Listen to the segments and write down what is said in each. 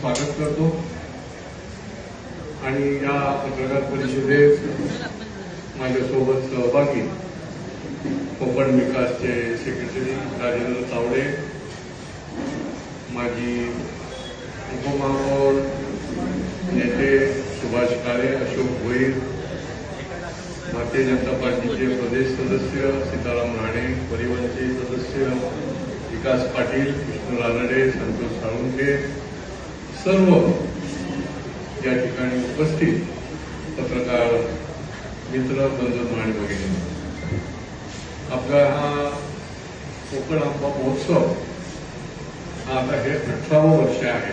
स्वागत करतो. आणि या पत्रकार परिषदेत माझ्यासोबत सहभागी कोकण विकासचे सेक्रेटरी राजेंद्र तावडे माजी उपमहापौर नेते सुभाष काळे अशोक भोईर भारतीय जनता पार्टीचे प्रदेश सदस्य सीताराम राणे परिवहनचे सदस्य विकास पाटील कृष्ण रानडे संतोष साळुंके सर्व या ठिकाणी उपस्थित पत्रकार मित्र बंधू आणि भगिनी आपला हा कोकण आंबा महोत्सव हा आता हे अठरावं वर्ष आहे.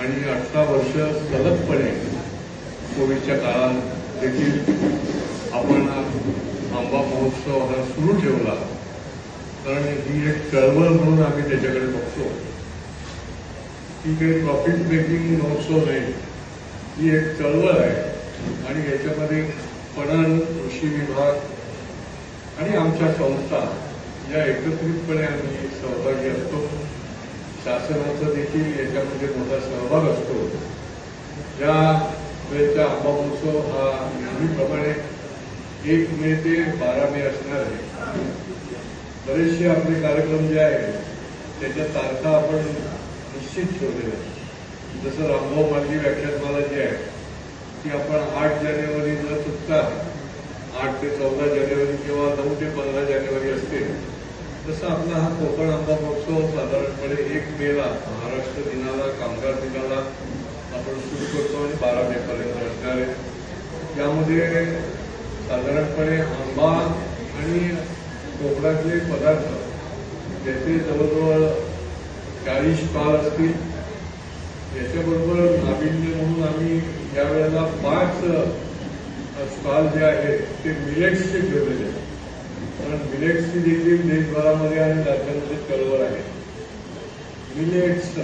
आणि अठरा वर्ष सलगपणे कोविडच्या काळात देखील आपण आंबा महोत्सव हा सुरू ठेवला. कारण ही एक चळवळ म्हणून आम्ही त्याच्याकडे बघतो. ही काही प्रॉफिट मेकिंग महोत्सव नाही. ही एक चळवळ आहे. आणि याच्यामध्ये पणन कृषी विभाग आणि आमच्या संस्था या एकत्रितपणे आम्ही सहभागी असतो. शासनाचा देखील याच्यामध्ये मोठा सहभाग असतो. या वेळेचा आंबा महोत्सव हा नेहमीप्रमाणे एक मे ते बारा मे असणार आहे. बरेचसे आपले कार्यक्रम जे आहेत त्याच्या तारखा आपण निश्चित ठेवलेल्या आहेत. जसं रामभाऊ मालजी व्याख्यानमाला जी आहे ती आपण आठ जानेवारी न चुकता आठ ते चौदा जानेवारी किंवा नऊ ते पंधरा जानेवारी असते तसं आपला हा कोकण आंबा महोत्सव साधारणपणे एक मेला महाराष्ट्र दिनाला कामगार दिनाला आपण सुरू करतो आणि बारा मे पर्यंत असणार आहे. त्यामध्ये साधारणपणे आंबा आणि कोकणातले पदार्थ ज्याचे जवळजवळ चाळीस स्टॉल असतील. याच्याबरोबर नाविन्य म्हणून आम्ही या वेळेला पाच स्टॉल जे आहेत ते मिलेट्सचे ठेवलेले आहेत. कारण मिलेट्सची देखील देशभरामध्ये आणि राज्यामध्ये चळवळ आहे. मिलेट्स.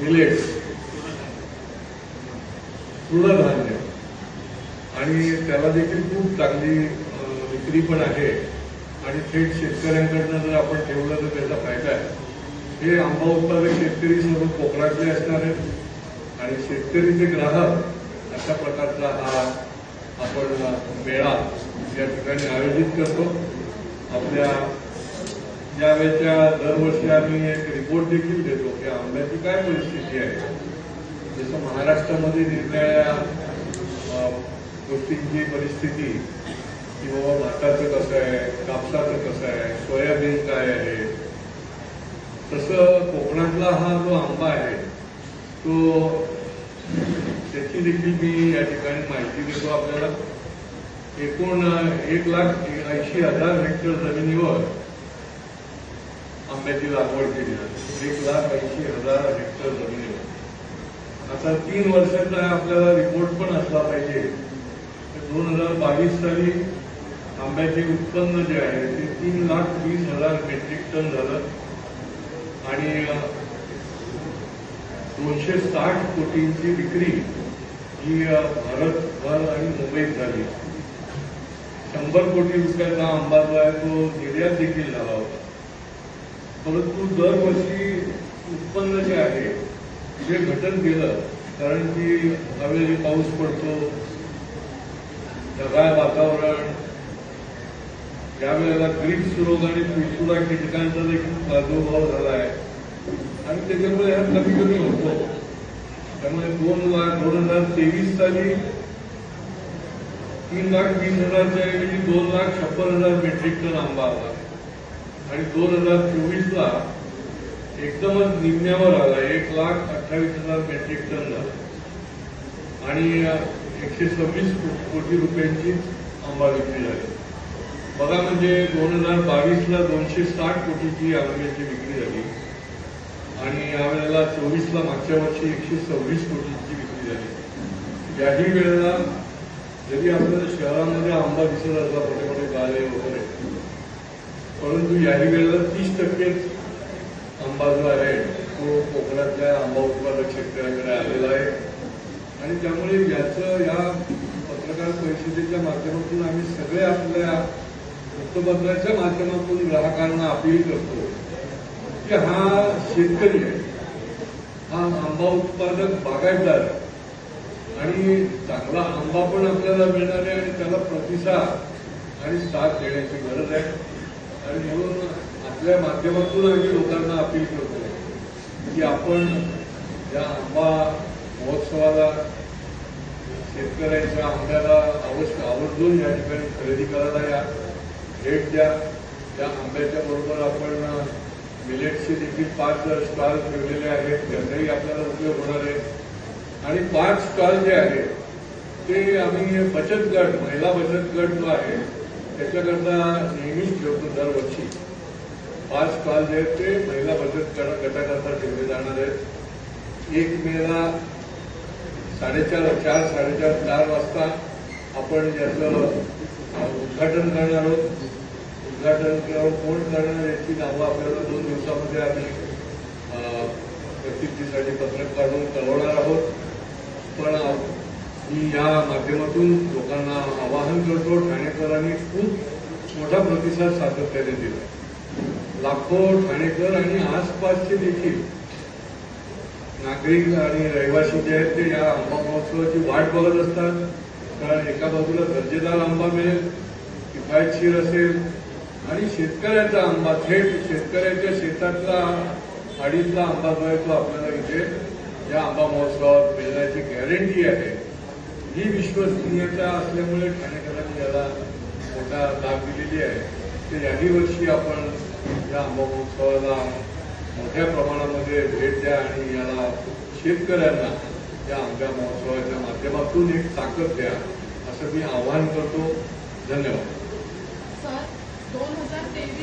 मिलेट्स. तृणधान्य. आणि त्याला देखील खूप चांगली विक्री पण आहे. आणि थेट शेतकऱ्यांकडनं जर आपण ठेवलं तर त्याचा फायदा आहे. हे आंबा उत्पादक शेतकरी सर्व कोकणातले असणार आहेत. आणि शेतकरीचे ग्राहक अशा प्रकारचा हा आपण मेळा या ठिकाणी आयोजित करतो. आपल्या यावेळेच्या दरवर्षी आम्ही एक रिपोर्ट देखील देतो की आंब्याची काय परिस्थिती आहे. जसं महाराष्ट्रामध्ये निर्णया अं, गोष्टींची परिस्थिती की बाबा भाताचं कसं आहे कापसाचं कसं आहे सोयाबीन काय आहे तसं कोकणातला हा जो आंबा आहे तो त्याची देखील मी या ठिकाणी माहिती देतो आपल्याला. एकूण एक लाख ऐंशी हजार हेक्टर जमिनीवर आंब्याची लागवड केली जाते. एक लाख ऐंशी हजार हेक्टर जमिनीवर. आता तीन वर्षाचा आपल्याला रिपोर्ट पण असला पाहिजे. दोन हजार बावीस साली आंब्याचे उत्पन्न जे आहे ते तीन लाख वीस हजार मेट्रिक टन झालं. आणि दोनशे साठ कोटींची विक्री ही भारतभर आणि मुंबईत झाली. शंभर कोटी रुपयाचा आंबा जो आहे तो निर्यात देखील झाला होता. परंतु दरवर्षी उत्पन्न जे आहे जे घटन गेलं. कारण की अवेळी पाऊस पडतो ढगाळ वातावरण त्यावेळेला ग्रीप्स रोग आणि पिळसुडा कीटकांचा देखील प्रादुर्भाव झाला आहे आणि त्याच्यामुळे हा कमी कमी होतो. त्यामुळे दोन लाख दोन हजार तेवीस साली तीन लाख वीस हजारच्या ऐवजी दोन लाख छप्पन हजार मेट्रिक टन आंबा आला. आणि दोन हजार चोवीसला एकदमच निम्म्यावर आला. एक लाख अठ्ठावीस हजार मेट्रिक टन झाला. आणि एकशे सव्वीस कोटी रुपयांची आंबा विक्री झाली. बघा म्हणजे दोन हजार बावीसला दोनशे साठ कोटीची आरोग्याची विक्री झाली. आणि यावेळेला चोवीसला मागच्या वर्षी एकशे सव्वीस कोटीची विक्री झाली. याही वेळेला जरी आपल्याला शहरामध्ये आंबा दिसत असला मोठे मोठे गाले वगैरे परंतु याही वेळेला तीस टक्केच आंबा जो आहे तो कोकणातल्या आंबा उत्पादक शेतकऱ्यांकडे आलेला आहे. आणि त्यामुळे याचं या पत्रकार परिषदेच्या माध्यमातून आम्ही सगळे आपल्या वृत्तपत्राच्या माध्यमातून ग्राहकांना अपील करतो की हा शेतकरी आहे हा आंबा उत्पादक बागायतदार आणि चांगला आंबा पण आपल्याला मिळणार आहे आणि त्याला प्रतिसाद आणि साथ देण्याची गरज आहे. आणि म्हणून आपल्या माध्यमातून आम्ही लोकांना अपील करतो की आपण या आंबा महोत्सवाला शेतकऱ्यांच्या आंब्याला अवश्य आवर्जून या ठिकाणी खरेदी करायला या. भेट द्या. त्या आंब्याच्या बरोबर आपण मिलेटचे देखील पाच स्टॉल ठेवलेले आहेत. त्यांचाही आपल्याला उपयोग होणार आहे. आणि पाच स्टॉल जे आहेत ते आम्ही बचत गट महिला बचत गट जो आहे त्याच्याकरता नेहमीच ठेवतो दरवर्षी पाच स्टॉल जे आहेत ते महिला बचत गट- गटाकरता ठेवले जाणार आहेत. एक मेला साडेचार चार साडेचार चार वाजता आपण याचं उद्घाटन करणार आहोत उद्घाटन किंवा कोण करणार याची नावं आपल्याला दोन दिवसामध्ये आम्ही प्रसिद्धीसाठी पत्रक काढून कळवणार आहोत. पण मी या माध्यमातून लोकांना आवाहन करतो ठाणेकरांनी खूप मोठा प्रतिसाद सातत्याने दिला. लाखो ठाणेकर आणि आसपासचे देखील नागरिक आणि रहिवासी जे आहेत ते या आंबा महोत्सवाची वाट बघत असतात. कारण एका बाजूला दर्जेदार आंबा मिळेल किफायतशीर असेल आणि शेतकऱ्यांचा आंबा थेट शेतकऱ्यांच्या शेतातला आडीतला आंबा जो आहे तो आपल्याला इथे या आंबा महोत्सवात मिळण्याची गॅरंटी आहे. ही विश्वसनीयता असल्यामुळे ठाणेकरांनी याला मोठा लाभ दिलेली आहे. तर याही वर्षी आपण या आंबा महोत्सवाला मोठ्या प्रमाणामध्ये भेट द्या आणि याला शेतकऱ्यांना या आंब्या महोत्सवाच्या माध्यमातून एक ताकद द्या असं मी आवाहन करतो. धन्यवाद. सर दोन हजार तेवीस